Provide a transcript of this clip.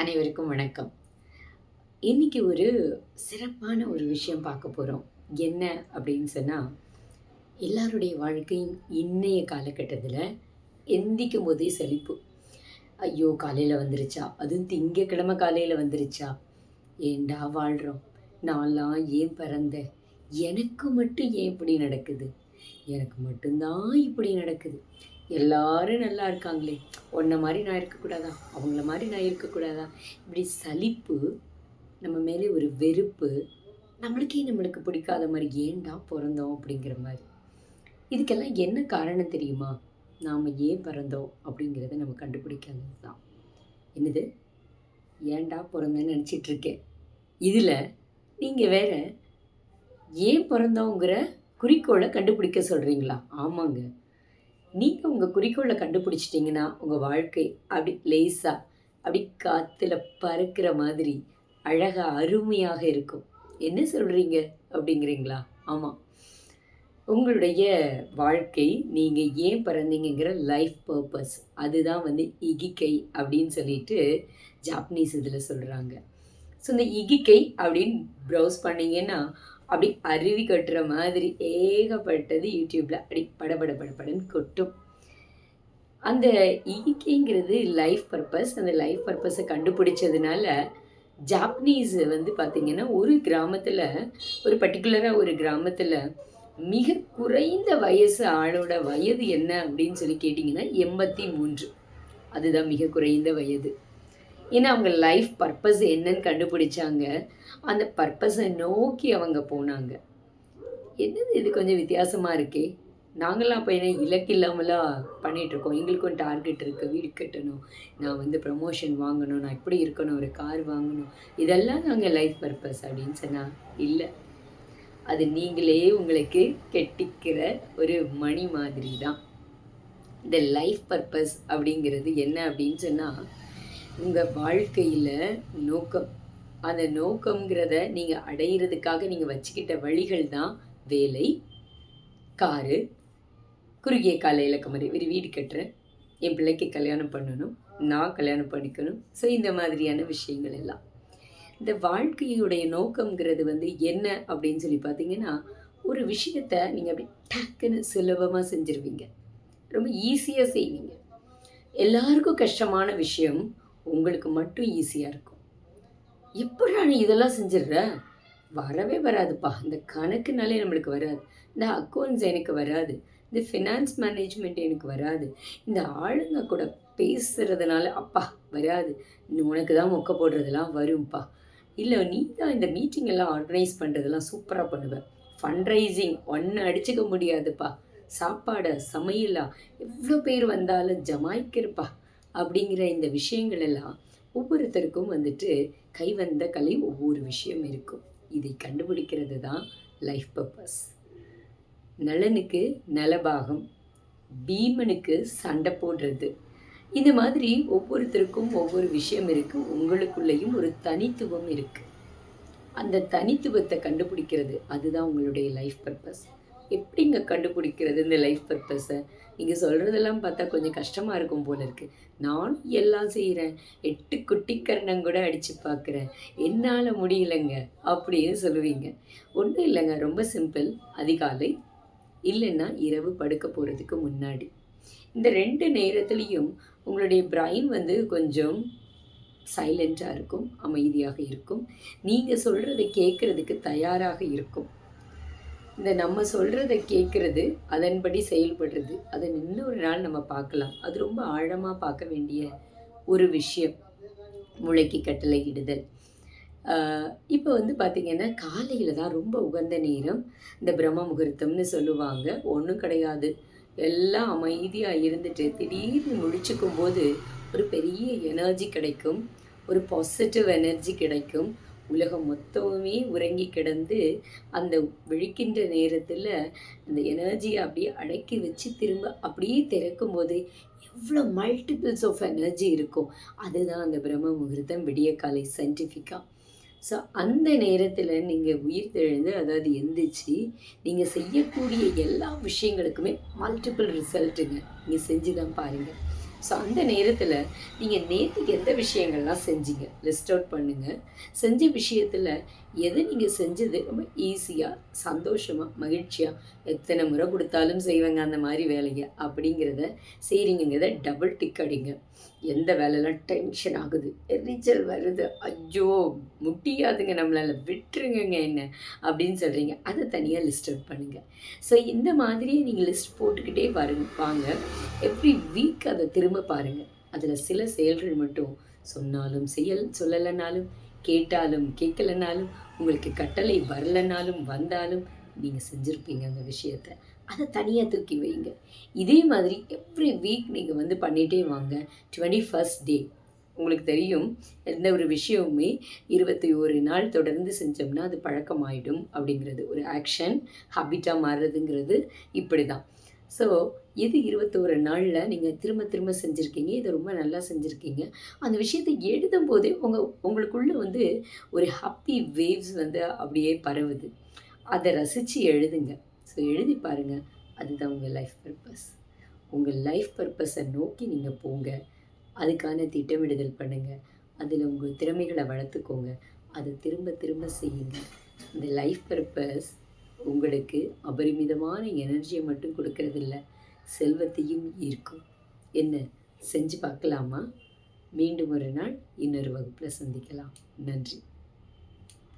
அனைவருக்கும் வணக்கம். இன்றைக்கி ஒரு சிறப்பான ஒரு விஷயம் பார்க்க போகிறோம் என்ன அப்படின்னு சொன்னால் எல்லாருடைய வாழ்க்கையும் இன்றைய காலகட்டத்தில் எந்திக்கும் போதே சலிப்பு. ஐயோ காலையில் வந்துருச்சா? அதுவும் திங்கக்கிழமை காலையில் வந்துருச்சா? ஏண்டா வாழ்கிறோம் நான்லாம் ஏன் பிறந்தேன் எனக்கு மட்டும் ஏன் இப்படி நடக்குது? எனக்கு மட்டும்தான் இப்படி நடக்குது. எல்லாரும் நல்லா இருக்காங்களே. உன்னை மாதிரி நான் இருக்கக்கூடாதா? அவங்கள மாதிரி நான் இருக்கக்கூடாதா? இப்படி சலிப்பு நம்ம மேலே ஒரு வெறுப்பு நம்மளுக்கே நம்மளுக்கு பிடிக்காத மாதிரி ஏன்டா பிறந்தோம் அப்படிங்கிற மாதிரி. இதுக்கெல்லாம் என்ன காரணம் தெரியுமா? நாம் ஏன் பிறந்தோம் அப்படிங்கிறத நம்ம கண்டுபிடிக்காதது தான். என்னது? ஏன்டா பிறந்தேன்னு நினச்சிட்டு இருக்கேன். இதில் நீங்கள் வேற ஏன் பிறந்தோங்கிற குறிக்கோளை கண்டுபிடிக்க சொல்கிறீங்களா ஆமாங்க. நீங்கள் உங்கள் குறிக்கோளை கண்டுபிடிச்சிட்டிங்கன்னா உங்கள் வாழ்க்கை அப்படி லேசாக அப்படி காற்றுல பறக்கிற மாதிரி அழகாக அருமையாக இருக்கும். என்ன சொல்கிறீங்க அப்படிங்கிறீங்களா? ஆமாம் உங்களுடைய வாழ்க்கை நீங்கள் ஏன் பிறந்தீங்கிற லைஃப் பர்பஸ் அதுதான் வந்து இகிக்கை அப்படின்னு சொல்லிட்டு ஜாப்பனீஸ் இதில் சொல்கிறாங்க ஸோ இந்த இகிக்கை அப்படின்னு ப்ரௌஸ் பண்ணிங்கன்னா அப்படி அருவி கட்டுற மாதிரி ஏகப்பட்டது யூடியூப்பில் அப்படி படபட படபடன்னு கொட்டும். அந்த ஈகேங்கிறது லைஃப் பர்பஸ் அந்த லைஃப் பர்பஸை கண்டுபிடிச்சதுனால ஜாப்பனீஸ் வந்து பார்த்திங்கன்னா ஒரு கிராமத்தில் ஒரு பர்டிகுலராக ஒரு கிராமத்தில் மிக குறைந்த வயசு ஆளோட வயது என்ன அப்படின்னு சொல்லி கேட்டிங்கன்னா எண்பத்தி மூன்று. அதுதான் மிக குறைந்த வயது. ஏன்னா அவங்க லைஃப் பர்பஸ் என்னன்னு கண்டுபிடிச்சாங்க. அந்த பர்பஸை நோக்கி அவங்க போனாங்க. என்னது இது கொஞ்சம் வித்தியாசமாக இருக்கே? நாங்களாம் அப்போ என்ன இலக்கு இல்லாமலாம் பண்ணிகிட்ருக்கோம் எங்களுக்கும் டார்கெட் இருக்குது வீடு கட்டணும். நான் வந்து ப்ரமோஷன் வாங்கணும். நான் இப்படி இருக்கணும் ஒரு கார் வாங்கணும். இதெல்லாம் நாங்கள் லைஃப் பர்பஸ் அப்படின்னு சொன்னால் இல்லை. அது நீங்களே உங்களுக்கு கெட்டிக்கிற ஒரு மணி மாதிரி தான் இந்த லைஃப் பர்பஸ் அப்படிங்கிறது என்ன அப்படின்னு சொன்னால் உங்கள் வாழ்க்கையில் நோக்கம். அந்த நோக்கங்கிறத நீங்கள் அடையிறதுக்காக நீங்கள் வச்சுக்கிட்ட வழிகள் தான் வேலை காரு குறுகிய கால இலக்கு மாதிரி ஒரு வீடு கட்டுறேன். என் பிள்ளைக்கு கல்யாணம் பண்ணணும். நான் கல்யாணம் பண்ணிக்கணும். ஸோ இந்த மாதிரியான விஷயங்கள் எல்லாம். இந்த வாழ்க்கையுடைய நோக்கங்கிறது வந்து என்ன அப்படின்னு சொல்லி பார்த்தீங்கன்னா ஒரு விஷயத்த நீங்கள் அப்படி டக்குன்னு சுலபமாக செஞ்சுருவீங்க. ரொம்ப ஈஸியாக செய்வீங்க. எல்லாருக்கும் கஷ்டமான விஷயம் உங்களுக்கு மட்டும் ஈஸியாக இருக்கும். எப்படி நீ இதெல்லாம் செஞ்சிடுற? வரவே வராதுப்பா. இந்த கணக்குனாலே நம்மளுக்கு வராது. இந்த அக்கௌண்ட்ஸ் எனக்கு வராது. இந்த ஃபினான்ஸ் மேனேஜ்மெண்ட் எனக்கு வராது. இந்த ஆளுங்க கூட பேசுகிறதுனால அப்பா வராது. உனக்கு தான் மொக்க போடுறதெல்லாம் வரும்ப்பா இல்லை நீ தான் இந்த மீட்டிங் எல்லாம் ஆர்கனைஸ் பண்ணுறதெல்லாம் சூப்பராக பண்ணுவேன் ஃபண்ட்ரைசிங் ஒன்று அடிச்சுக்க முடியாதுப்பா. சாப்பாடை சமையலா எவ்வளோ பேர் வந்தாலும் ஜமாய்க்கிருப்பா அப்படிங்கிற இந்த விஷயங்கள் எல்லாம் ஒவ்வொருத்தருக்கும் வந்துட்டு கைவந்த கலை ஒவ்வொரு விஷயம் இருக்கும். இதை கண்டுபிடிக்கிறது தான் லைஃப் பர்பஸ் நலனுக்கு நலபாகம் பீமனுக்கு சண்டை போடுறது. இந்த மாதிரி ஒவ்வொருத்தருக்கும் ஒவ்வொரு விஷயம் இருக்குது உங்களுக்குள்ளேயும் ஒரு தனித்துவம் இருக்குது அந்த தனித்துவத்தை கண்டுபிடிக்கிறது அதுதான் உங்களுடைய லைஃப் பர்பஸ் எப்படிங்க கண்டுபிடிக்கிறது இந்த லைஃப் பர்பஸை நீங்கள் சொல்கிறதெல்லாம் பார்த்தா கொஞ்சம் கஷ்டமாக இருக்கும் போல இருக்குது நானும் எல்லாம் செய்கிறேன் எட்டு குட்டிக்கரணம் கூட அடித்து பார்க்குறேன் என்னால் முடியலைங்க அப்படின்னு சொல்லுவீங்க. ஒன்றும் இல்லைங்க ரொம்ப சிம்பிள் அதிகாலை இல்லைன்னா இரவு படுக்க போகிறதுக்கு முன்னாடி. இந்த ரெண்டு நேரத்துலேயும் உங்களுடைய பிரைன் வந்து கொஞ்சம் சைலண்ட்டாக இருக்கும் அமைதியாக இருக்கும். நீங்கள் சொல்கிறத கேட்குறதுக்கு தயாராக இருக்கும். இந்த நம்ம சொல்கிறத கேட்குறது அதன்படி செயல்படுறது அதை இன்னொரு நாள் நம்ம பார்க்கலாம். அது ரொம்ப ஆழமாக பார்க்க வேண்டிய ஒரு விஷயம். முளைக்கு கட்டளை இடுதல். இப்போ வந்து பார்த்திங்கன்னா காலையில் தான் ரொம்ப உகந்த நேரம் இந்த பிரம்ம முகூர்த்தம்னு சொல்லுவாங்க. ஒன்றும் கிடையாது. எல்லாம் அமைதியாக இருந்துட்டு திடீர்னு முழிச்சுக்கும் போது ஒரு பெரிய எனர்ஜி கிடைக்கும். ஒரு பாசிட்டிவ் எனர்ஜி கிடைக்கும். உலகம் மொத்தமுமே உறங்கி கிடந்து அந்த விழிக்கின்ற நேரத்தில் அந்த எனர்ஜியை அப்படியே அடக்கி வச்சு திரும்ப அப்படியே திறக்கும் போது எவ்வளோ மல்டிபிள்ஸ் ஆஃப் எனர்ஜி இருக்கும். அதுதான் அந்த பிரம்ம முகூர்த்தம் விடிய காலை சயின்டிஃபிக்காக ஸோ அந்த நேரத்தில் நீங்கள் உயிர் தெழுந்து அதாவது எந்திரிச்சு நீங்கள் செய்யக்கூடிய எல்லா விஷயங்களுக்குமே மல்டிபிள் ரிசல்ட்டுங்க நீங்கள் செஞ்சு தான் பாருங்கள் ஸோ அந்த நேரத்தில் நீங்கள் நேற்றுக்கு எந்த விஷயங்கள்லாம் செஞ்சீங்க? லிஸ்ட் அவுட் பண்ணுங்கள் செஞ்ச விஷயத்தில் எது நீங்கள் செஞ்சது ரொம்ப ஈஸியாக சந்தோஷமாக மகிழ்ச்சியாக எத்தனை முறை கொடுத்தாலும் செய்வேங்க அந்த மாதிரி வேலையை அப்படிங்கிறத செய்கிறீங்கிறத டபுள் டிக் அடிங்க. எந்த வேலைலாம் டென்ஷன் ஆகுது? எரிச்சல் வருது. ஐயோ முடியாதுங்க நம்மளால். விட்டுருங்க என்ன? அப்படின்னு சொல்கிறீங்க அதை தனியாக லிஸ்ட் அவுட் பண்ணுங்கள் ஸோ இந்த மாதிரி நீங்கள் லிஸ்ட் போட்டுக்கிட்டே வருங்க வாங்க. எவ்ரி வீக் அதை திரும்ப பாருங்கள் அதில் சில செயல்கள் மட்டும் சொன்னாலும் செயல் சொல்லலைனாலும் கேட்டாலும் கேட்கலனாலும் உங்களுக்கு கட்டளை வரலைனாலும் வந்தாலும் நீங்கள் செஞ்சுருப்பீங்க அந்த விஷயத்த. அதை தனியாக தூக்கி வைங்க. இதே மாதிரி எவ்ரி வீக் நீங்கள் வந்து பண்ணிகிட்டே வாங்க. டுவெண்ட்டி ஃபஸ்ட் டே உங்களுக்கு தெரியும் எந்த ஒரு விஷயமுமே இருபத்தி ஒரு நாள் தொடர்ந்து செஞ்சோம்னா அது பழக்கமாயிடும் அப்படிங்கிறது. ஒரு ஆக்ஷன் ஹாபிட்டாக மாறுறதுங்கிறது இப்படி தான் ஸோ இது இருபத்தோரு நாளில் நீங்கள் திரும்ப திரும்ப செஞ்சுருக்கீங்க. இதை ரொம்ப நல்லா செஞ்சுருக்கீங்க. அந்த விஷயத்தை எழுதும் போதே உங்கள் உங்களுக்குள்ளே வந்து ஒரு ஹாப்பி வேவ்ஸ் வந்து அப்படியே பரவுது. அதை ரசித்து எழுதுங்க. ஸோ எழுதி பாருங்கள் அதுதான் உங்கள் லைஃப் பர்பஸ் உங்கள் லைஃப் பர்பஸை நோக்கி நீங்கள் போங்க. அதுக்கான திட்டமிடுதல் பண்ணுங்கள் அதில் உங்கள் திறமைகளை வளர்த்துக்கோங்க. அதை திரும்ப திரும்ப செய்யுங்க. இந்த லைஃப் பர்பஸ் உங்களுக்கு அபரிமிதமான எனர்ஜியை மட்டும் கொடுக்கறதில்ல செல்வத்தையும் ஈர்க்கும். என்ன? செஞ்சு பார்க்கலாமா? மீண்டும் ஒரு நாள் இன்னொரு வகுப்பில் சந்திக்கலாம். நன்றி.